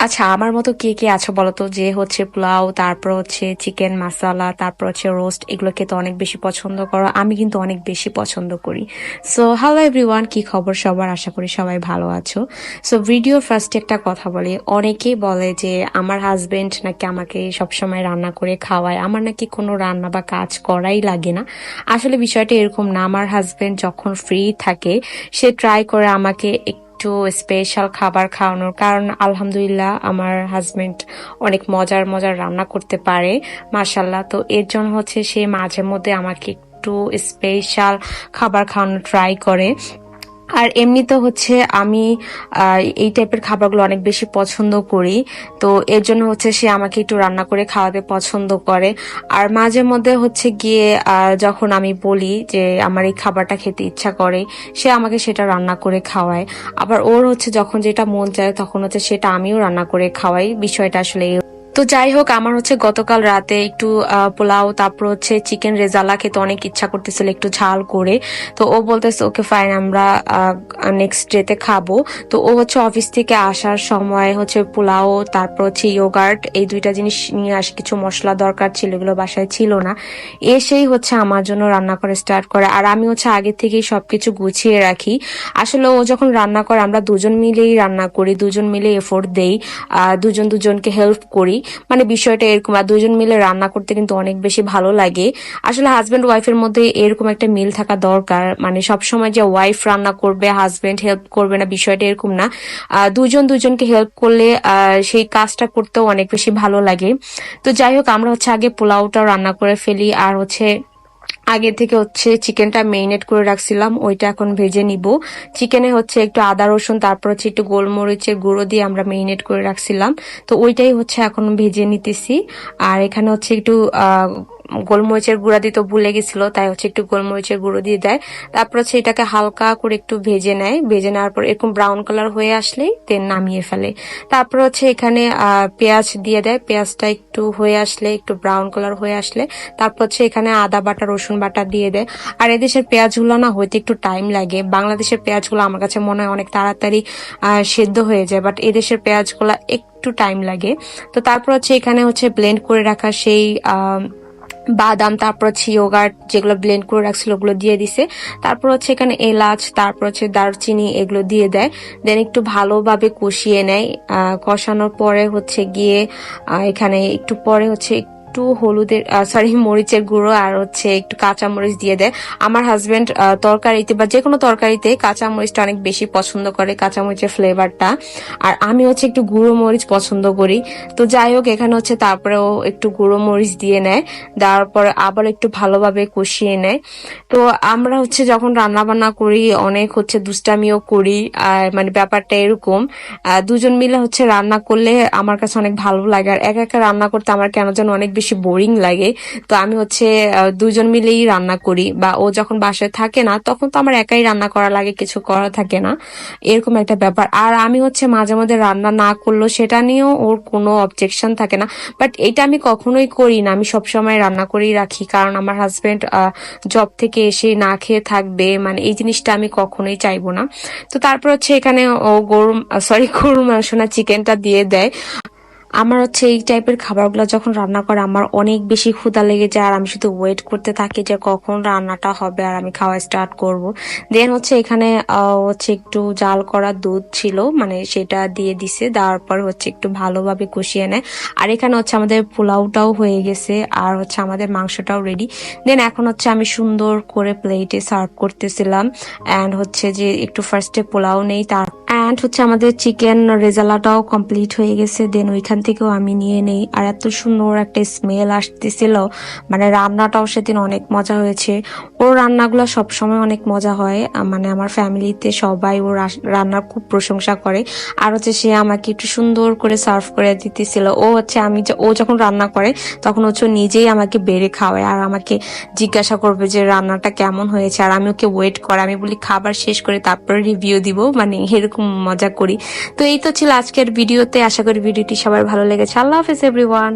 আচ্ছা আমার মতো কে কে আছে বলতো? যে হচ্ছে পোলাও, তারপর হচ্ছে চিকেন মাসালা, তারপর হচ্ছে রোস্ট, এগুলো খেতে অনেক বেশি পছন্দ করো। আমি কিন্তু অনেক বেশি পছন্দ করি। সো হ্যালো এভরিওয়ান কি খবর সবার? আশা করি সবাই ভালো আছো। সো ভিডিও ফার্স্টে একটা কথা বলি। অনেকেই বলে যে আমার হাজবেন্ড নাকি আমাকে সবসময় রান্না করে খাওয়ায়। আমার নাকি কোনো রান্না বা কাজ করাই লাগে না। আসলে বিষয়টা এরকম না। আমার হাজবেন্ড যখন ফ্রি থাকে, সে ট্রাই করে আমাকে একটু স্পেশাল খাবার খাওয়ানোর কারণ আলহামদুলিল্লাহ আমার হাজব্যান্ড অনেক মজার মজার রান্না করতে পারে মার্শাল্লাহ তো এর জন্য হচ্ছে সে মাঝে মধ্যে আমাকে একটু স্পেশাল খাবার খাওয়ানো ট্রাই করে। আর এমনিতে হচ্ছে আমি এই টাইপের খাবারগুলো অনেক বেশি পছন্দ করি। তো এর জন্য হচ্ছে সে আমাকে একটু রান্না করে খাওয়াতে পছন্দ করে। আর মাঝে মধ্যে হচ্ছে গিয়ে যখন আমি বলি যে আমার এই খাবারটা খেতে ইচ্ছা করে, সে আমাকে সেটা রান্না করে খাওয়ায়। আবার ওর হচ্ছে যখন যেটা মন চায় তখন হচ্ছে সেটা আমিও রান্না করে খাওয়াই। বিষয়টা আসলে। তো যাই হোক, আমার হচ্ছে গতকাল রাতে একটু পোলাও, তারপর হচ্ছে চিকেন রেজালা খেতে অনেক ইচ্ছা করতেছিল একটু ঝাল করে। তো ও বলতেছে, ওকে ফাইন আমরা নেক্সট ডেতে খাব। তো ও হচ্ছে অফিস থেকে আসার সময় হচ্ছে পোলাও, তারপর হচ্ছে ইয়োগার্ট এই দুইটা জিনিস নিয়ে আসে। কিছু মশলা দরকার ছিল, এগুলো বাসায় ছিল না। এসেই হচ্ছে আমার জন্য রান্না করে স্টার্ট করে। আর আমি হচ্ছে আগে থেকেই সবকিছু গুছিয়ে রাখি। আসলে ও যখন রান্না করে, আমরা দুজন মিলেই রান্না করি, দুজন মিলে এফোর্ট দেই দুজন দুজনকে হেল্প করি। মানে বিষয়টা এরকম, আর দুজন মিলে রান্না করতে কিন্তু অনেক বেশি ভালো লাগে। আসলে হাজব্যান্ড ওয়াইফের মধ্যে এরকম একটা মিল থাকা দরকার। মানে সবসময় যে ওয়াইফ রান্না করবে হাজব্যান্ড হেল্প করবে না, বিষয়টা এরকম না। দুজন দুজনকে হেল্প করলে সেই কাজটা করতেও অনেক বেশি ভালো লাগে। তো যাই হোক, আমরা হচ্ছে আগে পোলাওটাও রান্না করে ফেলি, আর হচ্ছে আগে থেকে হচ্ছে চিকেনটা মেরিনেট করে রাখছিলাম, ওইটা এখন ভেজে নিব। চিকেনে হচ্ছে একটু আদা, রসুন, তারপর হচ্ছে একটু গোলমরিচের গুঁড়ো দিয়ে আমরা মেরিনেট করে রাখছিলাম। তো ওইটাই হচ্ছে এখন ভেজে নিতেছি। আর এখানে হচ্ছে একটু গোলমরিচের গুঁড়া দিতে ভুলে গেছিল, তাই হচ্ছে একটু গোলমরিচের গুঁড়ো দিয়ে দেয়। তারপর হচ্ছে এটাকে হালকা করে একটু ভেজে নেয়। ভেজে নেওয়ার পর এরকম ব্রাউন কালার হয়ে আসলেই তেল নামিয়ে ফেলে। তারপর হচ্ছে এখানে পেঁয়াজ দিয়ে দেয়। পেঁয়াজটা একটু হয়ে আসলে, একটু ব্রাউন কালার হয়ে আসলে, তারপর হচ্ছে এখানে আদা বাটা, রসুন বাটা দিয়ে দেয়। আর এদেশের পেঁয়াজগুলো না হইতে একটু টাইম লাগে। বাংলাদেশের পেঁয়াজগুলো আমার কাছে মনে হয় অনেক তাড়াতাড়ি সেদ্ধ হয়ে যায় বাট এদেশের পেঁয়াজগুলো একটু টাইম লাগে। তো তারপর হচ্ছে এখানে হচ্ছে ব্লেন্ড করে রাখা সেই বাদাম, তারপর হচ্ছে ইয়োগার্ট যেগুলো ব্লেন্ড করে রাখছিল ওগুলো দিয়ে দিছে। তারপর হচ্ছে এখানে এলাচ, তারপর হচ্ছে দারচিনি এগুলো দিয়ে দেয়। দেন একটু ভালোভাবে কষিয়ে নেয়। কষানোর পরে হচ্ছে গিয়ে এখানে একটু পরে হচ্ছে একটু হলুদের সরি মরিচের গুঁড়ো আর হচ্ছে একটু কাঁচা মরিচ দিয়ে দেয়। আমার হাজবেন্ড তরকারিতে বা যে কোনো তরকারিতে কাঁচা মরিচটা অনেক বেশি পছন্দ করে, কাঁচা মরিচের ফ্লেভারটা আর আমি হচ্ছে একটু গুঁড়ো মরিচ পছন্দ করি। তো যাই হোক, এখানে হচ্ছে তারপরেও একটু গুঁড়ো মরিচ দিয়ে নেয়। দেওয়ার পর আবার একটু ভালোভাবে কষিয়ে নেয়। তো আমরা হচ্ছে যখন রান্না বান্না করি, অনেক হচ্ছে দুষ্টামিও করি মানে ব্যাপারটা এরকম। দুজন মিলে হচ্ছে রান্না করলে আমার কাছে অনেক ভালো লাগে। আর একা একা রান্না করতে আমার কেন যেন অনেক বেশি বোরিং লাগে। তো আমি হচ্ছে দুজন মিলেই রান্না করি বা ও যখন বাসায় থাকে না, তখন তো আমার একাই রান্না করা লাগে, কিছু করা থাকে না। এরকম একটা ব্যাপার। আর আমি হচ্ছে মাঝে মাঝে রান্না না করলেও সেটা নিয়েও ওর কোনো অবজেকশন থাকে না। বাট এটা আমি কখনোই করি না। আমি সবসময় রান্না করেই রাখি। কারণ আমার হাজবেন্ড জব থেকে এসে না খেয়ে থাকবে মানে এই জিনিসটা আমি কখনোই চাইব না। তো তারপর হচ্ছে এখানে ও গরু সরি গরু মাংস না চিকেনটা দিয়ে দেয়। আমার হচ্ছে এই টাইপের খাবারগুলো যখন রান্না করে আমার অনেক বেশি ক্ষুধা লেগে যায় আর আমি শুধু ওয়েট করতে থাকি যে কখন রান্নাটা হবে আর আমি খাওয়া স্টার্ট করব। দেন হচ্ছে এখানে হচ্ছে একটু জাল করা দুধ ছিল মানে সেটা দিয়ে দিছে, দেওয়ার পর হচ্ছে একটু ভালোভাবে কষিয়ে নেয়। আর এখানে হচ্ছে আমাদের পোলাওটাও হয়ে গেছে আর হচ্ছে আমাদের মাংসটাও রেডি দেন এখন হচ্ছে আমি সুন্দর করে প্লেটে সার্ভ করতেছিলাম। অ্যান্ড হচ্ছে যে একটু ফার্স্টে পোলাও নেই তার অ্যান্ড হচ্ছে আমাদের চিকেন রেজালাটাও কমপ্লিট হয়ে গেছে। দেন ওইখান থেকেও আমি নিয়ে নেই। আর এত সুন্দর একটা স্মেল আসতেছিল। মানে রান্নাটাও সেদিন অনেক মজা হয়েছে। ওর রান্নাগুলো সবসময় অনেক মজা হয়। মানে আমার ফ্যামিলিতে সবাই ওর রান্নার খুব প্রশংসা করে। আর হচ্ছে সে আমাকে একটু সুন্দর করে সার্ভ করে দিতেছিল। ও হচ্ছে আমি ও যখন রান্না করে, তখন হচ্ছে নিজেই আমাকে বেড়ে খাওয়ায় আর আমাকে জিজ্ঞাসা করবে যে রান্নাটা কেমন হয়েছে। আর আমি ওকে ওয়েট করে আমি বলি, খাবার শেষ করে তারপরে রিভিউ দিব। মানে এরকম মজা করি। তো এই তো ছিল আজকের ভিডিওতে। আশা করি ভিডিওটি সবার ভালো লেগেছে। আল্লাহ হাফিজ এভরিওয়ান